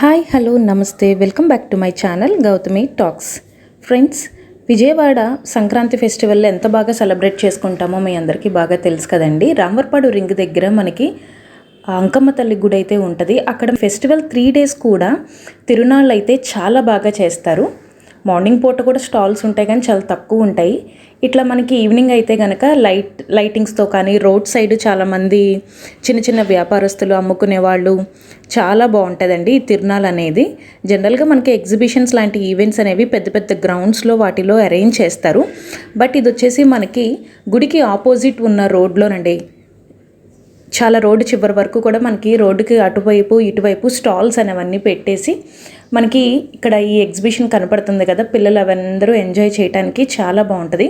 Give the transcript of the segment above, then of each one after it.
Hi hello నమస్తే. Welcome back to my channel Gautami talks. Friends Vijayawada Sankranti festival ఎంత బాగా celebrate చేసుకుంటామో మీ అందరికీ బాగా తెలుసు కదండి. రామర్పాడు రింగ్ దగ్గర మనకి అంకమ్మ తల్లి గుడి అయితే ఉంటుంది. అక్కడ ఫెస్టివల్ త్రీ డేస్ కూడా తిరునాళ్ళు అయితే చాలా బాగా చేస్తారు. మార్నింగ్ పూట కూడా స్టాల్స్ ఉంటాయి కానీ చాలా తక్కువ ఉంటాయి. ఇట్లా మనకి ఈవినింగ్ అయితే కనుక లైట్ లైటింగ్స్తో కానీ రోడ్ సైడ్ చాలామంది చిన్న చిన్న వ్యాపారస్తులు అమ్ముకునే వాళ్ళు చాలా బాగుంటుందండి ఈ తిరునాళ్ళు అనేది. జనరల్గా మనకి ఎగ్జిబిషన్స్ లాంటి ఈవెంట్స్ అనేవి పెద్ద పెద్ద గ్రౌండ్స్లో వాటిలో అరేంజ్ చేస్తారు. బట్ ఇది వచ్చేసి మనకి గుడికి ఆపోజిట్ ఉన్న రోడ్లోనండి. చాలా రోడ్డు చివరి వరకు కూడా మనకి రోడ్డుకి అటువైపు ఇటువైపు స్టాల్స్ అనేవన్నీ పెట్టేసి మనకి ఇక్కడ ఈ ఎగ్జిబిషన్ కనపడుతుంది కదా పిల్లలు అవందరూ ఎంజాయ్ చేయడానికి చాలా బాగుంటుంది.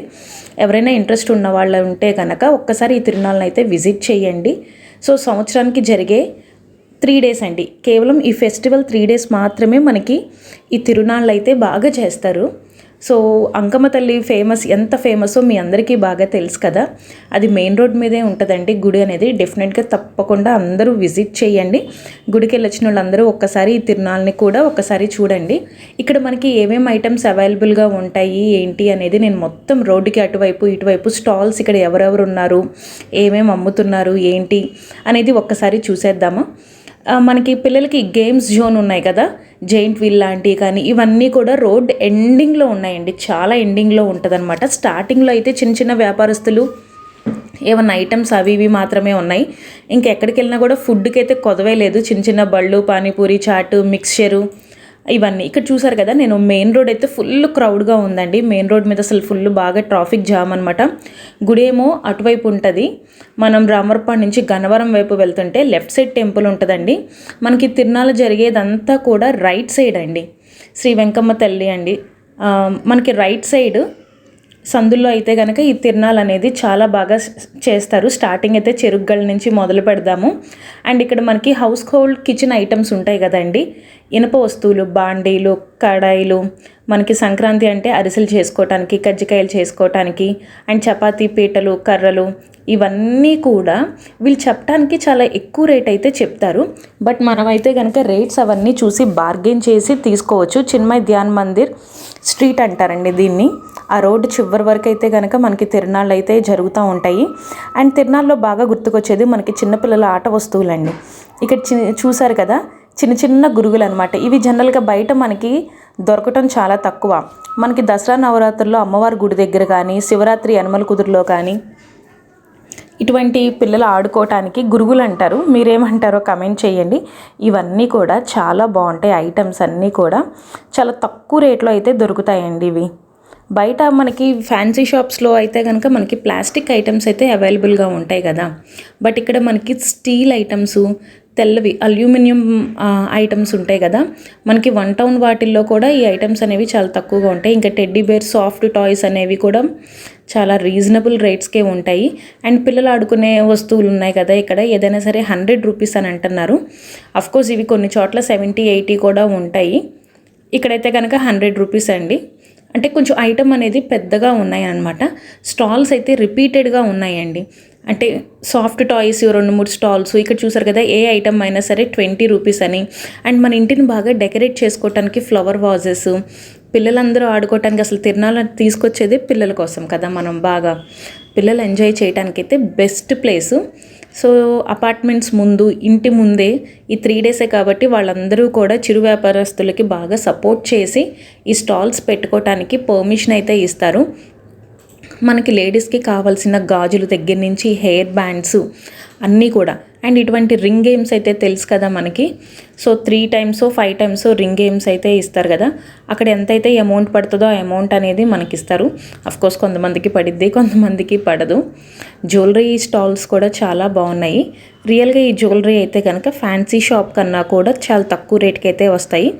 ఎవరైనా ఇంట్రెస్ట్ ఉన్న వాళ్ళు ఉంటే కనుక ఒక్కసారి ఈ తిరునాళ్ళని అయితే విజిట్ చేయండి. సో సంవత్సరానికి జరిగే త్రీ డేస్ అండి. కేవలం ఈ ఫెస్టివల్ త్రీ డేస్ మాత్రమే మనకి ఈ తిరునాళ్ళు అయితే బాగా చేస్తారు. సో అంకమ్మ తల్లి ఫేమస్ ఎంత ఫేమసో మీ అందరికీ బాగా తెలుసు కదా. అది మెయిన్ రోడ్ మీదే ఉంటుందండి గుడి అనేది. డెఫినెట్గా తప్పకుండా అందరూ విజిట్ చేయండి. గుడికి వెళ్ళొచ్చిన వాళ్ళందరూ ఒక్కసారి ఈ తిరునాళ్ళని కూడా ఒక్కసారి చూడండి. ఇక్కడ మనకి ఏమేమి ఐటమ్స్ అవైలబుల్గా ఉంటాయి ఏంటి అనేది నేను మొత్తం రోడ్డుకి అటువైపు ఇటువైపు స్టాల్స్ ఇక్కడ ఎవరెవరు ఉన్నారు ఏమేమి అమ్ముతున్నారు ఏంటి అనేది ఒక్కసారి చూసేద్దామా. మనకి పిల్లలకి గేమ్స్ జోన్ ఉన్నాయి కదా. జైంట్ వీల్ లాంటివి కానీ ఇవన్నీ కూడా రోడ్ ఎండింగ్లో ఉన్నాయండి. చాలా ఎండింగ్లో ఉంటుందన్నమాట. స్టార్టింగ్లో అయితే చిన్న చిన్న వ్యాపారస్తులు ఏమన్నా ఐటమ్స్ అవి ఇవి మాత్రమే ఉన్నాయి. ఇంకెక్కడికి వెళ్ళినా కూడా ఫుడ్కి అయితే కొదవే లేదు. చిన్న చిన్న బళ్ళు పానీపూరి చాటు మిక్స్చరు ఇవన్నీ. ఇక్కడ చూసారు కదా నేను మెయిన్ రోడ్ అయితే ఫుల్ క్రౌడ్గా ఉందండి. మెయిన్ రోడ్ మీద అసలు ఫుల్ బాగా ట్రాఫిక్ జామ్ అనమాట గుడి ఏమో అటువైపు ఉంటుంది. మనం రామర్పాడు నుంచి గన్నవరం వైపు వెళ్తుంటే లెఫ్ట్ సైడ్ టెంపుల్ ఉంటుందండి. మనకి తిరునాళ్ళు జరిగేదంతా కూడా రైట్ సైడ్ అండి. శ్రీ వెంకమ్మ తల్లి అండి. మనకి రైట్ సైడ్ సందుల్లో అయితే కనుక ఈ తిరణాలు అనేది చాలా బాగా చేస్తారు. స్టార్టింగ్ అయితే చెరుగ్గళ్ళ నుంచి మొదలు పెడదాము. అండ్ ఇక్కడ మనకి హౌస్ హోల్డ్ కిచెన్ ఐటమ్స్ ఉంటాయి కదండి. ఇనప వస్తువులు బాండీలు కడాయిలు మనకి సంక్రాంతి అంటే అరిసెలు చేసుకోవటానికి కజ్జికాయలు చేసుకోవటానికి అండ్ చపాతీ పీటలు కర్రలు ఇవన్నీ కూడా వీళ్ళు చెప్పడానికి చాలా ఎక్కువ రేట్ అయితే చెప్తారు. బట్ మనమైతే కనుక రేట్స్ అవన్నీ చూసి బార్గెన్ చేసి తీసుకోవచ్చు. చిన్మయ్ ధ్యాన్ మందిర్ స్ట్రీట్ అంటారండి దీన్ని. ఆ రోడ్డు చివరి వరకు అయితే కనుక మనకి తిరునాళ్ళు అయితే జరుగుతూ ఉంటాయి. అండ్ తిరునాళ్ళలో బాగా గుర్తుకొచ్చేది మనకి చిన్నపిల్లల ఆట వస్తువులండి. ఇక్కడ చి చూసారు కదా? చిన్న చిన్న గురుగులు అనమాట ఇవి జనరల్గా బయట మనకి దొరకటం చాలా తక్కువ. మనకి దసరా నవరాత్రుల్లో అమ్మవారి గుడి దగ్గర కానీ శివరాత్రి యనమల కుదురులో కానీ ఇటువంటి పిల్లలు ఆడుకోవటానికి గురుగులు అంటారు మీరేమంటారో కమెంట్ చేయండి. ఇవన్నీ కూడా చాలా బాగుంటాయి. ఐటమ్స్ అన్నీ కూడా చాలా తక్కువ రేట్లో అయితే దొరుకుతాయండి ఇవి. బయట మనకి ఫ్యాన్సీ షాప్స్లో అయితే కనుక మనకి ప్లాస్టిక్ ఐటమ్స్ అయితే అవైలబుల్గా ఉంటాయి కదా. బట్ ఇక్కడ మనకి స్టీల్ ఐటమ్స్ తెల్లవి అల్యూమినియం ఐటమ్స్ ఉంటాయి కదా. మనకి వన్ టౌన్ వాటిల్లో కూడా ఈ ఐటమ్స్ అనేవి చాలా తక్కువగా ఉంటాయి. ఇంకా టెడ్డీ బేర్ సాఫ్ట్ టాయ్స్ అనేవి కూడా చాలా రీజనబుల్ రేట్స్కే ఉంటాయి. అండ్ పిల్లలు ఆడుకునే వస్తువులు ఉన్నాయి కదా ఇక్కడ. ఏదైనా సరే హండ్రెడ్ రూపీస్ అని అంటున్నారు. కోర్స్ ఇవి కొన్ని చోట్ల సెవెంటీ ఎయిటీ కూడా ఉంటాయి. ఇక్కడైతే కనుక హండ్రెడ్ రూపీస్ అండి. అంటే కొంచెం ఐటమ్ అనేది పెద్దగా ఉన్నాయి అనమాట స్టాల్స్ అయితే రిపీటెడ్గా ఉన్నాయండి. అంటే సాఫ్ట్ టాయ్స్ రెండు మూడు స్టాల్స్ ఇక్కడ చూసారు కదా ఏ ఐటమ్ అయినా సరే ట్వంటీ రూపీస్ అని. అండ్ మన ఇంటిని బాగా డెకరేట్ చేసుకోవటానికి ఫ్లవర్ వాజెస్ పిల్లలందరూ ఆడుకోవటానికి అసలు తిరణాలు తీసుకొచ్చేది పిల్లల కోసం కదా మనం బాగా. పిల్లలు ఎంజాయ్ చేయడానికి అయితే బెస్ట్ ప్లేసు. సో అపార్ట్మెంట్స్ ముందు ఇంటి ముందే ఈ త్రీ డేసే కాబట్టి వాళ్ళందరూ కూడా చిరు వ్యాపారస్తులకి బాగా సపోర్ట్ చేసి ఈ స్టాల్స్ పెట్టుకోవటానికి పర్మిషన్ అయితే ఇస్తారు. మనకి లేడీస్కి కావాల్సిన గాజులు దగ్గర నుంచి హెయిర్ బ్యాండ్స్ అన్నీ కూడా. అండ్ ఇటువంటి రింగ్ గేమ్స్ అయితే తెలుసు కదా మనకి. So three times five times ring games అయితే ఇస్తారు కదా. అక్కడ ఎంతైతే అమౌంట్ పడుతుందో ఆ అమౌంట్ అనేది మనకి ఇస్తారు. కోర్స్ కొంతమందికి పడిద్ది కొంతమందికి పడదు. జ్యువెలరీ స్టాల్స్ కూడా చాలా బాగున్నాయి. రియల్గా ఈ జ్యువెలరీ అయితే కనుక ఫ్యాన్సీ షాప్ కన్నా కూడా చాలా తక్కువ రేట్కి అయితే వస్తాయి.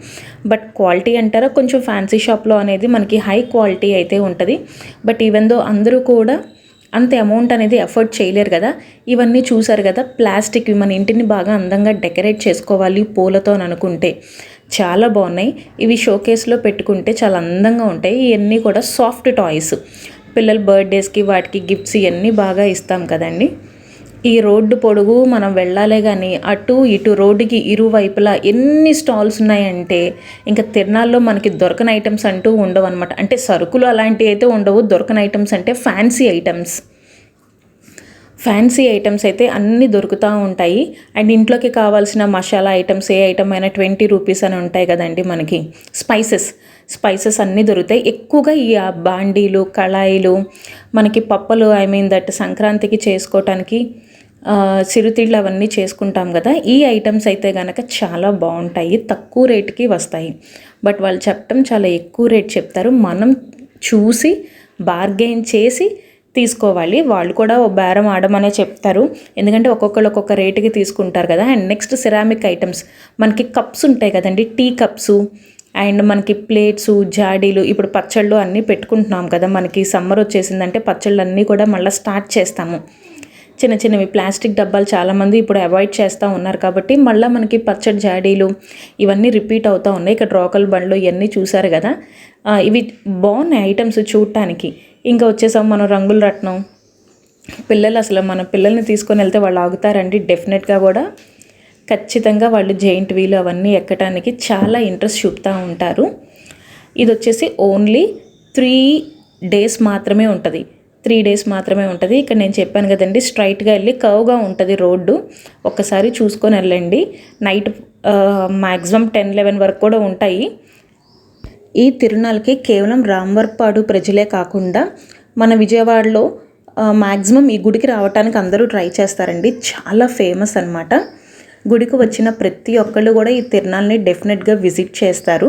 బట్ క్వాలిటీ అంటారా కొంచెం ఫ్యాన్సీ షాప్లో అనేది మనకి హై క్వాలిటీ అయితే ఉంటుంది. బట్ ఈవెన్ దో అందరూ కూడా అంత అమౌంట్ అనేది ఎఫర్ట్ చేయలేరు కదా. ఇవన్నీ చూసారు కదా ప్లాస్టిక్ మన ఇంటిని బాగా అందంగా డెకరేట్ చేసుకోవాలి పూలతో అనుకుంటే. చాలా బాగున్నాయి. ఇవి షోకేస్లో పెట్టుకుంటే చాలా అందంగా ఉంటాయి. ఇవన్నీ కూడా సాఫ్ట్ టాయ్స్ పిల్లల బర్త్డేస్కి వాటికి గిఫ్ట్స్ ఇవన్నీ బాగా ఇస్తాం కదండి. ఈ రోడ్డు పొడుగు మనం వెళ్ళాలే కానీ అటు ఇటు రోడ్డుకి ఇరువైపులా ఎన్ని స్టాల్స్ ఉన్నాయంటే ఇంకా తిరణాల్లో మనకి దొరకని ఐటమ్స్ అంటూ ఉండవు అనమాట అంటే సరుకులు అలాంటివి అయితే ఉండవు దొరకని ఐటమ్స్ అంటే ఫ్యాన్సీ ఐటమ్స్. ఫ్యాన్సీ ఐటమ్స్ అయితే అన్నీ దొరుకుతూ ఉంటాయి. అండ్ ఇంట్లోకి కావాల్సిన మసాలా ఐటమ్స్ ఏ ఐటమ్ అయినా ట్వంటీ రూపీస్ అని ఉంటాయి కదండి మనకి. స్పైసెస్ స్పైసెస్ అన్నీ దొరుకుతాయి. ఎక్కువగా ఈ బాండీలు కళాయిలు మనకి పప్పలు ఐ మీన్ దట్ సంక్రాంతికి చేసుకోవటానికి సిరుతిళ్ళు అవన్నీ చేసుకుంటాం కదా ఈ ఐటమ్స్ అయితే కనుక చాలా బాగుంటాయి తక్కువ రేటుకి వస్తాయి. బట్ వాళ్ళు చెప్పడం చాలా ఎక్కువ రేట్ చెప్తారు. మనం చూసి బార్గెయిన్ చేసి తీసుకోవాలి. వాళ్ళు కూడా ఓ బేరం ఆడమనే చెప్తారు. ఎందుకంటే ఒక్కొక్కరు ఒక్కొక్క రేటుకి తీసుకుంటారు కదా. And next ceramic items. మనకి కప్స్ ఉంటాయి కదండి టీ కప్స్. అండ్ మనకి ప్లేట్స్ జాడీలు. ఇప్పుడు పచ్చళ్ళు అన్నీ పెట్టుకుంటున్నాం కదా. మనకి సమ్మర్ వచ్చేసిందంటే పచ్చళ్ళు అన్నీ కూడా మళ్ళీ స్టార్ట్ చేస్తాము. చిన్న చిన్నవి ప్లాస్టిక్ డబ్బాలు చాలామంది ఇప్పుడు అవాయిడ్ చేస్తూ ఉన్నారు కాబట్టి మళ్ళీ మనకి పచ్చడి జాడీలు ఇవన్నీ రిపీట్ అవుతూ ఉన్నాయి. ఇక్కడ రోకల్ బండ్లు ఇవన్నీ చూసారు కదా. ఇవి బాగున్నాయి ఐటమ్స్ చూడటానికి. ఇంకా వచ్చేసాం మనం రంగుల రత్నం. పిల్లలు అసలు మన పిల్లల్ని తీసుకొని వెళ్తే వాళ్ళు ఆగుతారండి డెఫినెట్గా కూడా. ఖచ్చితంగా వాళ్ళు జెయింట్ వీలు అవన్నీ ఎక్కడానికి చాలా ఇంట్రెస్ట్ చూపుతూ ఉంటారు. ఇది వచ్చేసి ఓన్లీ త్రీ డేస్ మాత్రమే ఉంటుంది. త్రీ డేస్ మాత్రమే ఉంటుంది. ఇక్కడ నేను చెప్పాను కదండి స్ట్రైట్గా వెళ్ళి కర్వ్గా ఉంటుంది రోడ్డు. ఒక్కసారి చూసుకొని వెళ్ళండి. నైట్ మ్యాక్సిమం టెన్ లెవెన్ వరకు కూడా ఉంటాయి. ఈ తిరునాళ్ళకి కేవలం రాంవర్పాడు ప్రజలే కాకుండా మన విజయవాడలో మ్యాక్సిమం ఈ గుడికి రావడానికి అందరూ ట్రై చేస్తారండి. చాలా ఫేమస్ అన్నమాట. గుడికి వచ్చిన ప్రతి ఒక్కళ్ళు కూడా ఈ తిరునాళ్ళని డెఫినెట్గా విజిట్ చేస్తారు.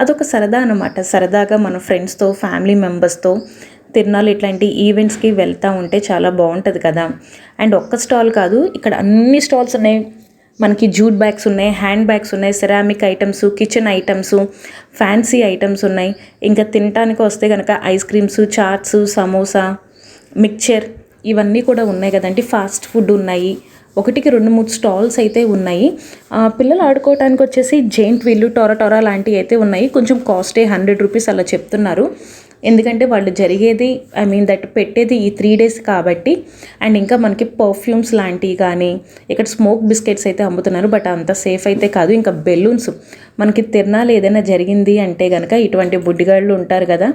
అదొక సరదా అనమాట సరదాగా మన ఫ్రెండ్స్తో ఫ్యామిలీ మెంబర్స్తో తిరునాళ్ళు ఇట్లాంటి ఈవెంట్స్కి వెళ్తూ ఉంటే చాలా బాగుంటుంది కదా. అండ్ ఒక్క స్టాల్ కాదు ఇక్కడ అన్ని స్టాల్స్ ఉన్నాయి. మనకి జూట్ బ్యాగ్స్ ఉన్నాయి హ్యాండ్ బ్యాగ్స్ ఉన్నాయి ceramic items kitchen items fancy items ఉన్నాయి. ఇంకా తినటానికి వస్తే కనుక ice creams chaats samosa mixture ఇవన్నీ కూడా ఉన్నాయి కదండి ఫాస్ట్ ఫుడ్ ఉన్నాయి. ఒకటికి రెండు మూడు స్టాల్స్ అయితే ఉన్నాయి. పిల్లలు ఆడుకోవడానికి వచ్చేసి జెయింట్ వీళ్ళు టొర టొర లాంటివి అయితే ఉన్నాయి. కొంచెం కాస్టే హండ్రెడ్ రూపీస్ అలా చెప్తున్నారు. ఎందుకంటే వాళ్ళు జరిగేది ఐ మీన్ దట్ పెట్టేది ఈ త్రీ డేస్ కాబట్టి అండ్ ఇంకా మనకి పర్ఫ్యూమ్స్ లాంటివి కానీ ఇక్కడ స్మోక్ బిస్కెట్స్ అయితే అమ్ముతున్నారు బట్ అంత సేఫ్ అయితే కాదు. ఇంకా బెలూన్స్ మనకి తిరణాలు ఏదైనా జరిగింది అంటే కనుక ఇటువంటి బుడ్డిగాళ్ళు ఉంటారు కదా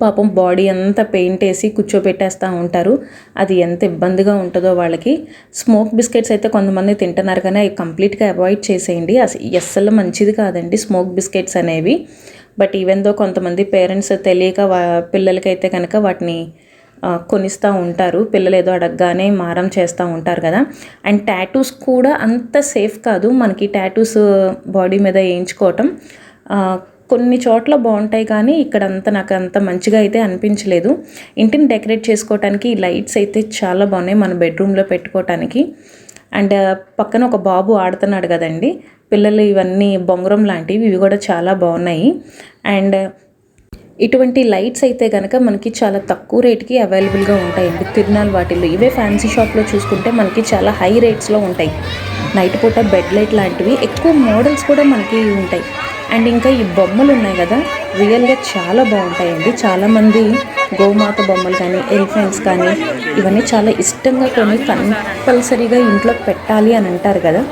పాపం బాడీ అంతా పెయింట్ వేసి కూర్చోబెట్టేస్తూ ఉంటారు. అది ఎంత ఇబ్బందిగా ఉంటుందో వాళ్ళకి. స్మోక్ బిస్కెట్స్ అయితే కొంతమంది తింటున్నారు కానీ అవి కంప్లీట్గా అవాయిడ్ చేసేయండి. అసలు అస్సలు మంచిది కాదండి స్మోక్ బిస్కెట్స్ అనేవి. బట్ ఈవెన్ దో కొంతమంది పేరెంట్స్ తెలియక వా పిల్లలకైతే కనుక వాటిని కొనిస్తూ ఉంటారు. పిల్లలు ఏదో అడగగానే మారం చేస్తూ ఉంటారు కదా. అండ్ టాటూస్ కూడా అంత సేఫ్ కాదు. మనకి టాటూస్ బాడీ మీద వేయించుకోవటం కొన్ని చోట్ల బాగుంటాయి కానీ ఇక్కడ అంత నాకు అంత మంచిగా అయితే అనిపించలేదు. ఇంటిని డెకరేట్ చేసుకోవటానికి లైట్స్ అయితే చాలా బాగున్నాయి మన బెడ్రూమ్లో పెట్టుకోవటానికి. అండ్ పక్కన ఒక బాబు ఆడుతున్నాడు కదండి. పిల్లలు ఇవన్నీ బొంగరం లాంటివి ఇవి కూడా చాలా బాగున్నాయి. అండ్ ఇటువంటి లైట్స్ అయితే కనుక మనకి చాలా తక్కువ రేట్కి అవైలబుల్గా ఉంటాయండి తిరునాల్ వాటిల్లో ఇవే ఫ్యాన్సీ షాప్లో చూసుకుంటే మనకి చాలా హై రేట్స్లో ఉంటాయి. నైట్ పూట బెడ్ లైట్ లాంటివి ఎక్కువ మోడల్స్ కూడా మనకి ఉంటాయి. అండ్ ఇంకా ఈ బొమ్మలు ఉన్నాయి కదా రియల్గా చాలా బాగుంటాయండి. చాలామంది గోమాత బొమ్మలు కానీ ఎలిఫెంట్స్ కానీ ఇవన్నీ చాలా ఇష్టంగా కొని కంపల్సరీగా ఇంట్లో పెట్టాలి అని అంటారు కదా.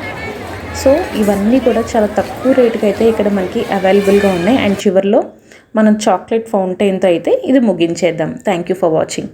సో ఇవన్నీ కూడా చాలా తక్కువ రేటుకి అయితే ఇక్కడ మనకి అవైలబుల్గా ఉన్నాయి. అండ్ చివరిలో మనం చాక్లెట్ ఫౌంటైన్తో అయితే ఇది ముగించేద్దాం. Thank you for watching